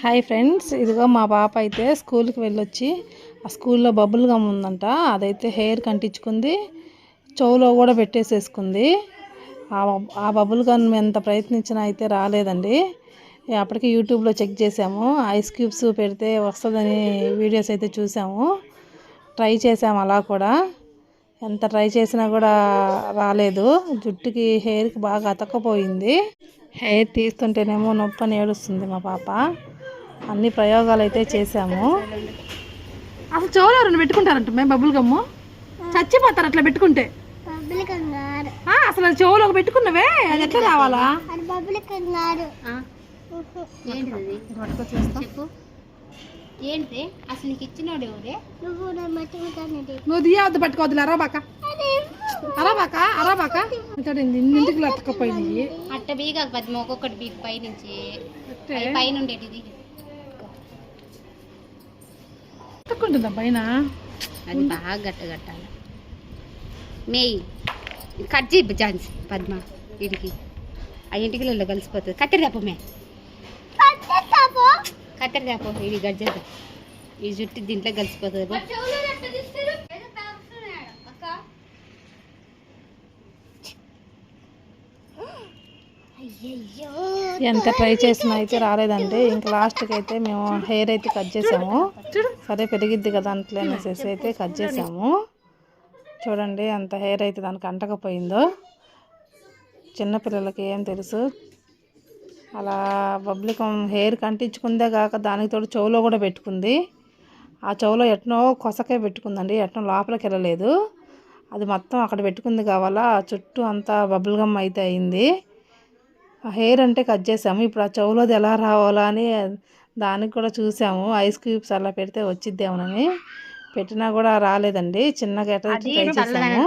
Hi friends ఇదిగో మా పాప అయితే స్కూల్కి వెళ్ళొచ్చి ఆ స్కూల్లో బబుల్ గమ్ ఉందంట అదైతే హెయిర్ కంటించుకుంది చెవులో కూడా పెట్టేసేసుకుంది. ఆ బబుల్ గమ్ ఎంత ప్రయత్నించినా అయితే రాలేదండి. అప్పటికి యూట్యూబ్లో చెక్ చేసాము ఐస్ క్యూబ్స్ పెడితే వస్తుందని వీడియోస్ అయితే చూసాము ట్రై చేసాము అలా కూడా ఎంత ట్రై చేసినా కూడా రాలేదు జుట్టుకి హెయిర్కి బాగా అతక్కపోయింది. హెయిర్ తీస్తుంటేనేమో నొప్పి అని ఏడుస్తుంది మా పాప. అన్ని ప్రయోగాలు అయితే చేసాము అసలు చెవులో రెండు పెట్టుకుంటారంట మేము బబుల్ గమ్ము? చచ్చిపోతారు అట్లా పెట్టుకుంటే. అసలు అది చెవులో ఒక పెట్టుకున్నవే? అది ఎట్లా రావాలా? ఏంటిది? అసలు నీకు ఇచ్చినోడు ఎవరే? నువ్వు దియవద్దు పట్టుకోవద్దు అరాబాక అరాబాక అరాబాక ఇన్నింటికి అతకపోయింది అట్ట బీగా పద్మ ఒక్కొక్కటి బీగ్ పై నుంచి పైన ఉండేటిది అతుక్కుంటుందా పైన? అది బాగా గట్ట కట్టాలి. మేయి కట్ చేయి ఝాన్సీ పద్మ వీడికి ఆ ఇంటికి కలిసిపోతుంది. కత్తెర తప్ప మే. కత్తెర తప్ప ఇది గజ్జత ఈ జుట్టు దీంట్లో కలిసిపోతుంది. ఎంత ట్రై చేసినా అయితే రాలేదండి. ఇంకా లాస్ట్కి అయితే మేము హెయిర్ అయితే కట్ చేసాము. సరే పెరిగిద్ది కదా అంట్లో అనేసి అయితే కట్ చేసాము. చూడండి అంత హెయిర్ అయితే దానికి అంటకపోయిందో. చిన్నపిల్లలకి ఏం తెలుసు. అలా పబ్లికం హెయిర్ కంటించుకుందే కాక దానికి తోడు చెవులో కూడా పెట్టుకుంది. ఆ చెవులో ఎట్నో కొసకే పెట్టుకుందండి. ఎట్నో లోపలికి వెళ్ళలేదు. అది మొత్తం అక్కడ పెట్టుకుంది కావాలా. చుట్టూ అంతా బబుల్ గమ్ అయితే అయింది. హెయిర్ అంటే కట్ చేసాము. ఇప్పుడు ఆ చెవులోది ఎలా రావాలా అని దానికి కూడా చూసాము. ఐస్ క్యూబ్స్ అలా పెడితే వచ్చిద్దేమోనని పెట్టినా కూడా రాలేదండి. చిన్నగా ఎట్లా ట్రై చేసాము.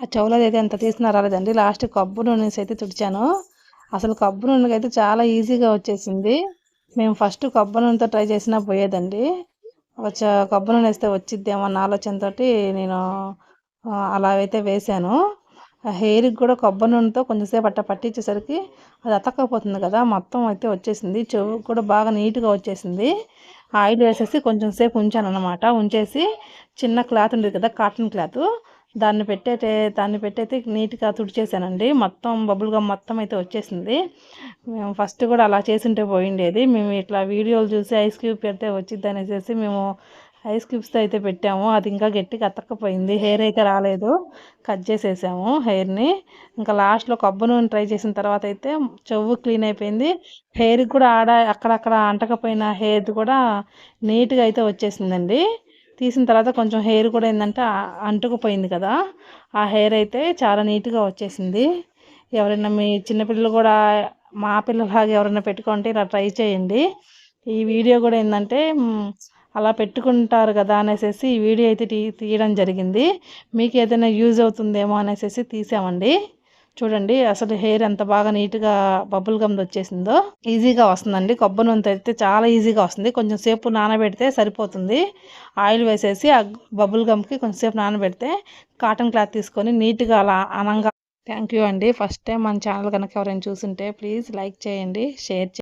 ఆ చెవులది అయితే ఎంత తీసినా రాలేదండి. లాస్ట్ కబ్బు నూనె అయితే తుడిచాను. అసలు కబ్బు నూనెకి అయితే చాలా ఈజీగా వచ్చేసింది. మేము ఫస్ట్ కబ్బు నూనెతో ట్రై చేసినా పోయేదండి. వచ్చా కబ్బు నూనె వేస్తే వచ్చిద్దేమో అన్న ఆలోచనతో నేను అలా అయితే వేసాను. హెయిర్కి కూడా కొబ్బరి నూనెతో కొంచెంసేపు అట్ట పట్టించేసరికి అది అతక్కపోతుంది కదా మొత్తం అయితే వచ్చేసింది. చెవు కూడా బాగా నీట్గా వచ్చేసింది. ఆయిల్ వేసేసి కొంచెం సేపు ఉంచాను అనమాట ఉంచేసి చిన్న క్లాత్ ఉండేది కదా కాటన్ క్లాత్. దాన్ని పెట్టేటే దాన్ని పెట్టయితే నీట్గా తుడిచేసానండి. మొత్తం బబుల్గా మొత్తం అయితే వచ్చేసింది. మేము ఫస్ట్ కూడా అలా చేసింటే పోయిండేది. మేము ఇట్లా వీడియోలు చూసి ఐస్ క్యూబ్ పెడితే వచ్చిద్ది అనేసి మేము ఐస్ క్యూబ్స్తో అయితే పెట్టాము. అది ఇంకా గట్టిగా అతక్కపోయింది. హెయిర్ అయితే రాలేదు. కట్ చేసేసాము హెయిర్ని ఇంకా లాస్ట్లో కొబ్బరి నూనె ట్రై చేసిన తర్వాత అయితే చెవు క్లీన్ అయిపోయింది. హెయిర్కి కూడా ఆడ అక్కడక్కడ అంటకపోయిన హెయిర్ కూడా నీట్గా అయితే వచ్చేసిందండి. తీసిన తర్వాత కొంచెం హెయిర్ కూడా ఏంటంటే అంటుకుపోయింది కదా. ఆ హెయిర్ అయితే చాలా నీట్గా వచ్చేసింది. ఎవరైనా మీ చిన్నపిల్లలు కూడా మా పిల్లలాగా ఎవరైనా పెట్టుకుంటే ఇలా ట్రై చేయండి. ఈ వీడియో కూడా ఏంటంటే అలా పెట్టుకుంటారు కదా అనేసి ఈ వీడియో అయితే తీయడం జరిగింది. మీకు ఏదైనా యూజ్ అవుతుందేమో అనేసి తీసామండి. చూడండి అసలు హెయిర్ ఎంత బాగా నీట్గా బబుల్ గమ్ వచ్చేసిందో. ఈజీగా వస్తుందండి. కొబ్బరి నూనె అయితే చాలా ఈజీగా వస్తుంది. కొంచెం సేపు నానబెడితే సరిపోతుంది. ఆయిల్ వేసేసి ఆ బబుల్ గమ్కి కొంచెంసేపు నానబెడితే కాటన్ క్లాత్ తీసుకొని నీట్గా అలా అనంగా. థ్యాంక్ యూ అండి. ఫస్ట్ టైం మన ఛానల్ కనుక ఎవరైనా చూసుంటే ప్లీజ్ లైక్ చేయండి షేర్ చేయండి.